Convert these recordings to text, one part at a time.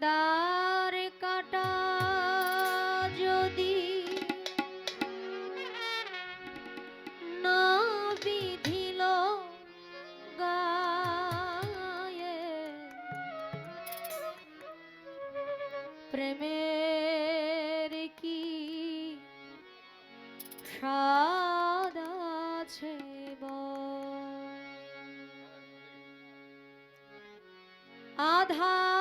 দার কাটা যদি না বিধিল গায়ে প্রেমের কি স্বাদ আছে আধা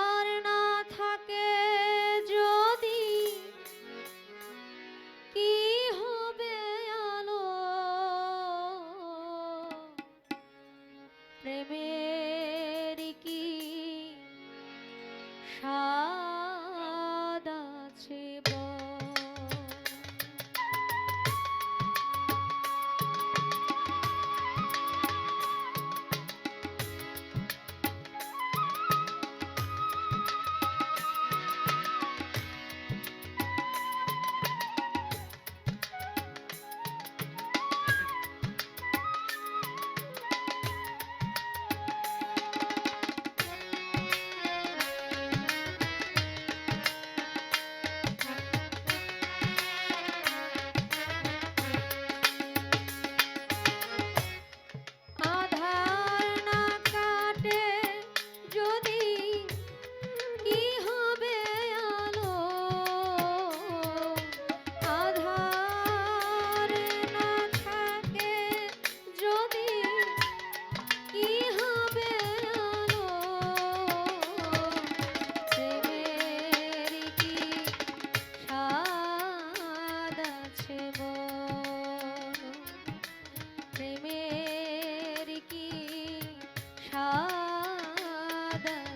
成 ಕಾದ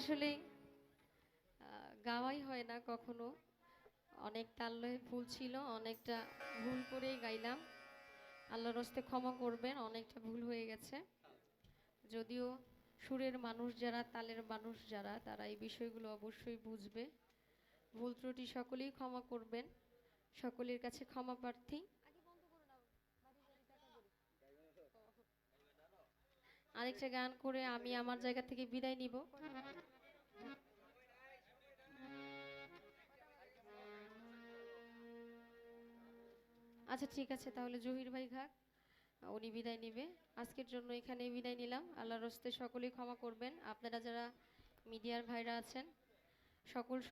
আসলে গাওয়াই হয় না কখনো। অনেক তাল্লয়ে ভুল ছিল, অনেকটা ভুল করেই গাইলাম। আল্লাহর হস্তে ক্ষমা করবেন, অনেকটা ভুল হয়ে গেছে। যদিও সুরের মানুষ যারা, তালের মানুষ যারা, তারা এই বিষয়গুলো অবশ্যই বুঝবে। ভুল ত্রুটি সকলেই ক্ষমা করবেন। সকলের কাছে ক্ষমা প্রার্থী। আরেকটা গান করে আমি আমার জায়গা থেকে বিদায় নিব। আচ্ছা ঠিক আছে, তাহলে জহির ভাই ঘাক উনি বিদায় নেবে। আজকের জন্য এখানে বিদায় নিলাম। আল্লাহর হস্তে সকলেই ক্ষমা করবেন। আপনারা যারা মিডিয়ার ভাইরা আছেন, সকল